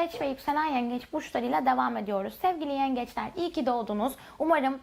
Yengeç ve yükselen yengeç burçlarıyla devam ediyoruz. Sevgili yengeçler iyi ki doğdunuz. Umarım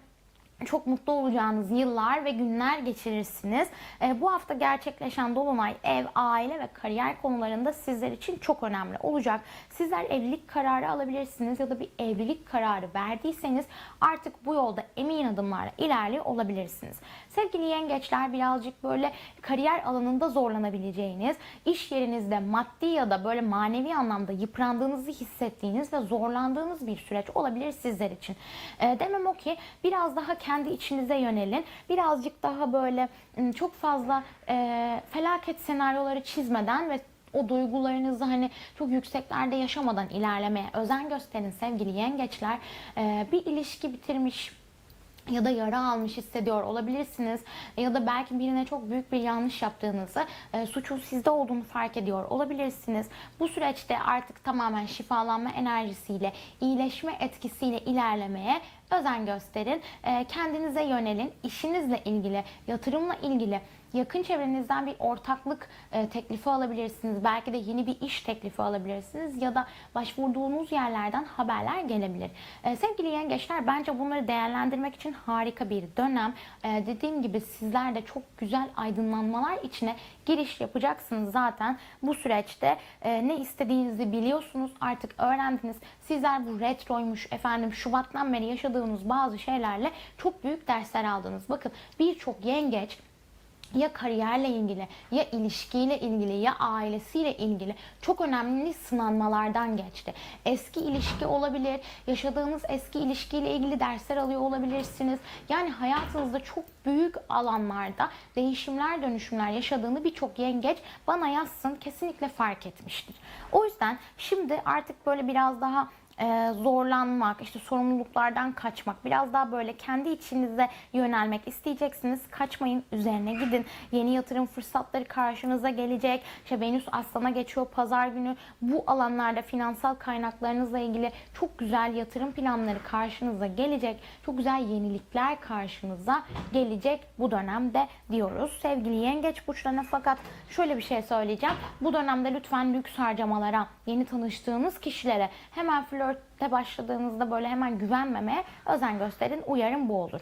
çok mutlu olacağınız yıllar ve günler geçirirsiniz. Ee, bu hafta gerçekleşen dolunay ev, aile ve kariyer konularında sizler için çok önemli olacak. Sizler evlilik kararı alabilirsiniz ya da bir evlilik kararı verdiyseniz artık bu yolda emin adımlarla ilerliyor olabilirsiniz. Sevgili yengeçler birazcık böyle kariyer alanında zorlanabileceğiniz, iş yerinizde maddi ya da böyle manevi anlamda yıprandığınızı hissettiğiniz ve zorlandığınız bir süreç olabilir sizler için. Ee, demem o ki biraz daha kendi içinize yönelin. Birazcık daha böyle ım, çok fazla e, felaket senaryoları çizmeden ve o duygularınızı hani çok yükseklerde yaşamadan ilerlemeye özen gösterin sevgili yengeçler. Ee, bir ilişki bitirmiş ya da yara almış hissediyor olabilirsiniz ya da belki birine çok büyük bir yanlış yaptığınızı, e, suçun sizde olduğunu fark ediyor olabilirsiniz. Bu süreçte artık tamamen şifalanma enerjisiyle, iyileşme etkisiyle ilerlemeye özen gösterin. E, kendinize yönelin. İşinizle ilgili, yatırımla ilgili yakın çevrenizden bir ortaklık e, teklifi alabilirsiniz. Belki de yeni bir iş teklifi alabilirsiniz ya da başvurduğunuz yerlerden haberler gelebilir. E, sevgili yengeçler bence bunları değerlendirmek için harika bir dönem. E, dediğim gibi sizler de çok güzel aydınlanmalar içine giriş yapacaksınız zaten. Bu süreçte e, ne istediğinizi biliyorsunuz artık öğrendiniz. Sizler bu retroymuş efendim Şubat'tan beri yaşadığınız bazı şeylerle çok büyük dersler aldınız. Bakın birçok yengeç ya kariyerle ilgili, ya ilişkiyle ilgili, ya ailesiyle ilgili çok önemli sınanmalardan geçti. Eski ilişki olabilir, yaşadığınız eski ilişkiyle ilgili dersler alıyor olabilirsiniz. Yani hayatınızda çok büyük alanlarda değişimler, dönüşümler yaşadığını birçok yengeç bana yazsın kesinlikle fark etmiştir. O yüzden şimdi artık böyle biraz daha e, zorlanmak, işte sorumluluklardan kaçmak, biraz daha böyle kendi içinize yönelmek isteyeceksiniz. Kaçmayın, üzerine gidin. Yeni yatırım fırsatları karşınıza gelecek. İşte Venüs Aslan'a geçiyor pazar günü. Bu alanlarda finansal kaynaklarınızla ilgili çok güzel yatırım planları karşınıza gelecek. Çok güzel yenilikler karşınıza gelecek bu dönemde diyoruz. Sevgili yengeç burçlarına fakat şöyle bir şey söyleyeceğim. Bu dönemde lütfen lüks harcamalara, yeni tanıştığınız kişilere hemen flörtte başladığınızda böyle hemen güvenmemeye özen gösterin. Uyarım bu olur.